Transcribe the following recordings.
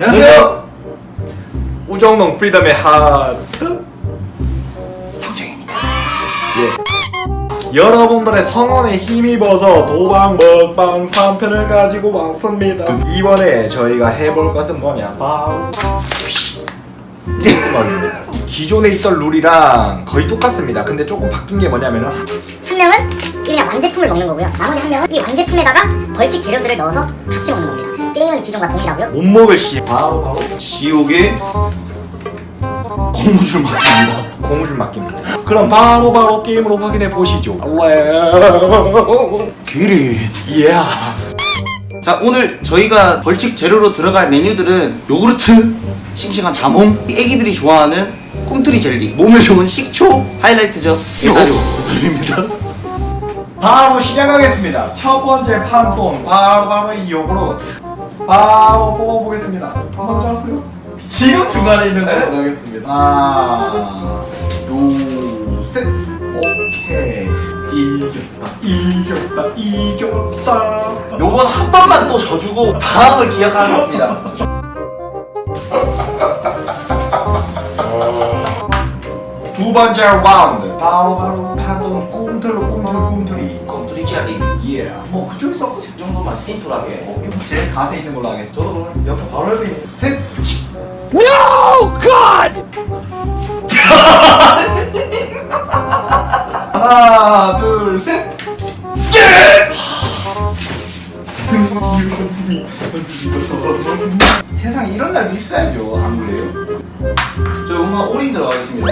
안녕하세요. 우정농 프리덤의 하트 성정입니다. 예. 여러분들의 성원에 힘입어서 도박 먹방 3편을 가지고 왔습니다. 이번에 저희가 해볼 것은 뭐냐? 바로 게임입니다. 기존에 있던 룰이랑 거의 똑같습니다. 근데 조금 바뀐 게 뭐냐면은 한 명은 그냥 완제품을 먹는 거고요. 나머지 한 명은 이 완제품에다가 벌칙 재료들을 넣어서 같이 먹는 겁니다. 게임은 기존과 동일하고요. 못 먹을 시 바로 바로 지옥의 고무줄 맡깁니다. 고무줄 맡깁니다. 그럼 바로 바로 게임으로 확인해 보시죠. 기릿. 예. 자 오늘 저희가 벌칙 재료로 들어갈 메뉴들은 요구르트, 싱싱한 자몽, 애기들이 좋아하는 꿈틀이 젤리, 몸에 좋은 식초, 하이라이트죠. 게사료, 게사료입니다. 바로 시작하겠습니다. 첫 번째 판돈 바로 바로 이 요구르트 바로 뽑아보겠습니다. 먼저 하세요. 지금 중간에 있는 걸로 가겠습니다. 하나, 둘, 셋. 오케이. 이겼다, 이겼다, 이겼다. 요번 한 번만 또 져주고 다음을 기약하겠습니다. 번째 라운드 바로 바로 판돈 꿈틀 꿈틀 꿈틀이. 꿈틀이 젤리. 예. 뭐 그쪽에서 이 정도만 심플하게. 어, 이거 제일 가세 있는 걸로 하겠습니다. 저도 그럼 옆에 바로 옆에 있는 셋. 하나, 둘, 셋. 세상에 이런 날도 있어야죠. 안 그래요? 저 엄마 올인 들어가겠습니다.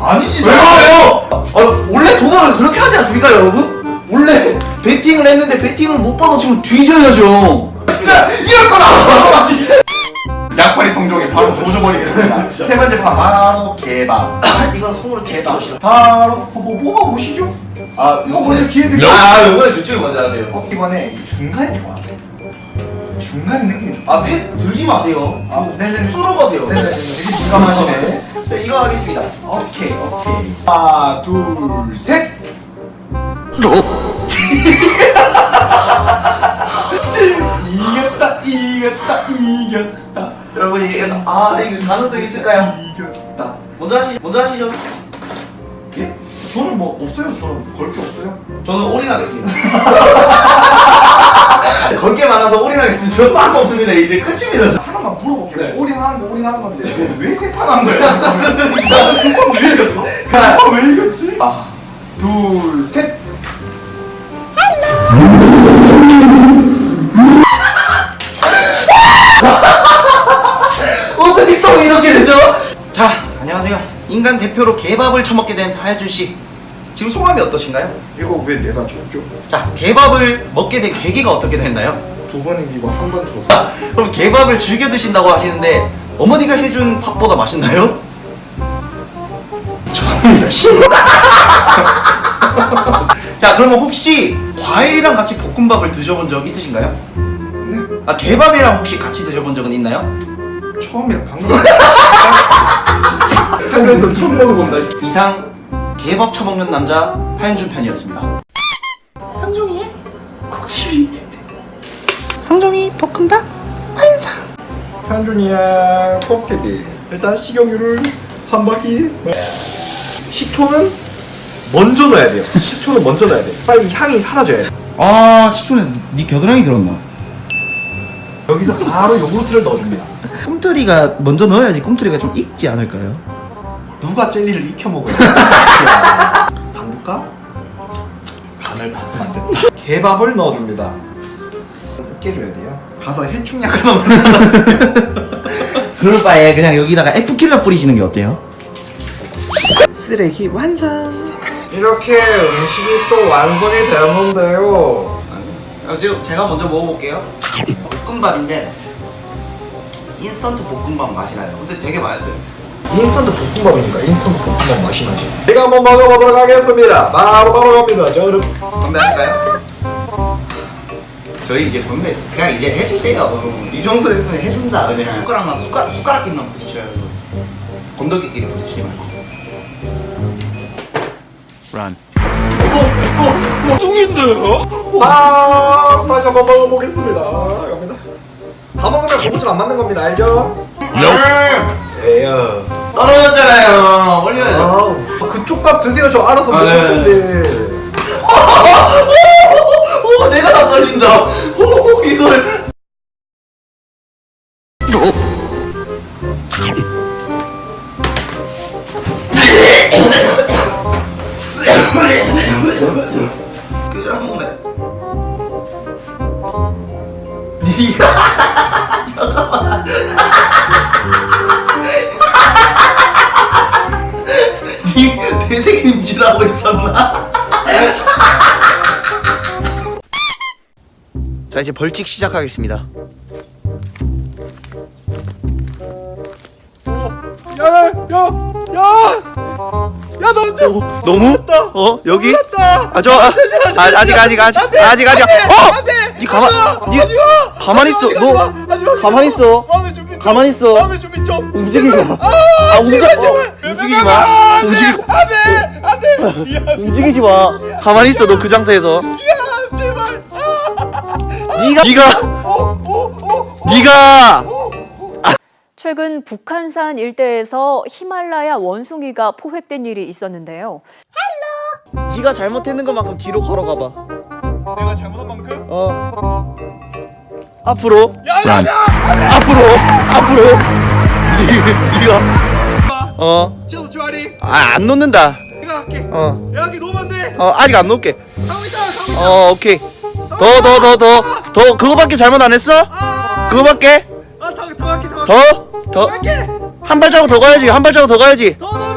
아니지. 왜요? 아, 원래 도박을 그렇게 하지 않습니까, 여러분? 원래 베팅을 했는데 베팅을 못 받아치면 뒤져야죠. 진짜 이럴 거라. 약팔이 성종에 바로 도져버리겠습니다. 세 번째 판 바로 개방. 이건 손으로 제다. 바로 뭐 뽑아 보시죠. 아, 이거 먼저 기회 드릴게요. 아, 이번에 그쪽이 먼저 하세요. 어, 이번에 이 중간이 좋아. 중간 느낌이 좋아. 아, 배 들지 마세요. 아, 네네. 술어 보세요. 네네. 되게 민감하시네. 자, 이거 하겠습니다. 오케이, 오케이. 하나, 둘, 셋. 이겼다, 이겼다, 이겼다, 여러분, 이게, 아, 이거 가능성 있을까요? 이겼다. 먼저 하시, 먼저 하시죠. 예? 저는 뭐 없어요. 저는 걸 게 없어요. 저는 올인하겠습니다. 걸게 많아서 올인하겠습니다. 저는 밖에 없습니다. 이제 끝입니다. 하나만 물어볼게요. 네. 올인하는 거 올인하는 건데 왜 세판한 거야? 나는 두번 왜 이겼어? 아, 왜 이겼지? 아, 둘, 셋. 어떻게 또 이렇게 되죠? 자, 안녕하세요. 인간 대표로 개밥을 처먹게 된 하여준 씨. 지금 소감이 어떠신가요? 이거 왜 내가 줬죠? 자, 개밥을 먹게 된 계기가 어떻게 됐나요? 두번 이기고 한번 줬어. 아, 그럼 개밥을 즐겨 드신다고 하시는데 어머니가 해준 밥보다 맛있나요? 저는 자, 그러면 혹시 과일이랑 같이 볶음밥을 드셔본 적 있으신가요? 네. 아, 개밥이랑 혹시 같이 드셔본 적은 있나요? 처음이라 방금 하면서 처음 먹어본다. 이상 개밥 처먹는 남자 하현준 편이었습니다. 상종이의 콕TV 상종이 볶음밥? 완성! 현준이야 콕TV 일단 식용유를 한 바퀴. 식초는 먼저 넣어야 돼요. 식초는 먼저 넣어야 돼 빨리 향이 사라져야 돼아 식초는 네 겨드랑이 들었나? 여기서 바로 요구르트를 넣어줍니다. 꿈틀이가 먼저 넣어야지 꿈틀이가 좀 익지 않을까요? 누가 젤리를 익혀 먹어요 당볼까? 간을 봤으면 안 된다 개밥을 넣어줍니다 으깨줘야 돼요 가서 해충약 하나만 그럴 바에 그냥 여기다가 F킬러 뿌리시는 게 어때요? 쓰레기 완성 이렇게 음식이 또 완성이 되었는데요 아, 지금 제가 먼저 먹어볼게요. 볶음밥인데 인스턴트 볶음밥 맛이 나요. 근데 되게 맛있어요. 인스턴트 볶음밥이니까 인스턴트 볶음밥 맛이 나지 제가 한번 먹어보도록 하겠습니다 바로 바로 갑니다 저는 건배할까요? 저희 이제 건배 그냥 이제 해주세요. 이 정도 됐으면 해준다 그냥. 숟가락만 숟가락 숟가락끼리만 부딪혀요. 건더기끼리 부딪히지 말고. Run. 바로 다시 한번 먹어보겠습니다. 갑니다. 다 먹으면 고무줄 안 맞는 겁니다. 알죠? 에요. 떨어졌잖아요. 올려야죠. 아, 그쪽 밥 드세요. 저 알아서 아, 네. 먹었는데. 오, 내가 다 떨린다. 오, 이걸. 그잘 먹네. 니가 잠깐만. 대생임질하고 있었나? 자 이제 벌칙 시작하겠습니다. 야, 야, 야! 야, 너 언제? 너무? 어 여기? 아저 아, 아, 아직 아직 아직 안 돼, 아직 아직 안 돼, 어? 안 돼. 니 가만 니 마, 마. 가만히 있어. 마, 너 마, 마. 가만히 있어. 마음의 준비 좀. 가만히 있어. 마음의 준비 좀. 움직이지 마. 아, 아, 움직여. 제발, 어, 제발. 움직이지 마. 안 돼, 움직이- 안 돼, 안 돼. 야, 움직이지 마. 가만히 있어. 너그 상태에서. 야, 제발. 니가 니가 오, 오, 오, 오. 니가 최근 북한산 일대에서 히말라야 원숭이가 포획된 일이 있었는데요. 니가 잘못했는 것만큼 뒤로 걸어가 봐. 내가 잘못한 만큼? 어. 앞으로. 야, 야, 야. 앞으로. 앞으로. 니, 니가. 어. 지도 주아리. 아, 안 놓는다. 할게. 어. 야, 여기 놓으면 안 돼. 어, 아직 안 놓을게. 가고 있다, 가고 있다. 어, 오케이. 더, 더, 더, 더. 더, 그거밖에 잘못 안 했어? 아, 그거밖에? 아, 더, 더 갈게, 더 갈게. 더? 더? 갈게. 한 발자국 더 가야지. 한 발자국 더 가야지. 더, 더,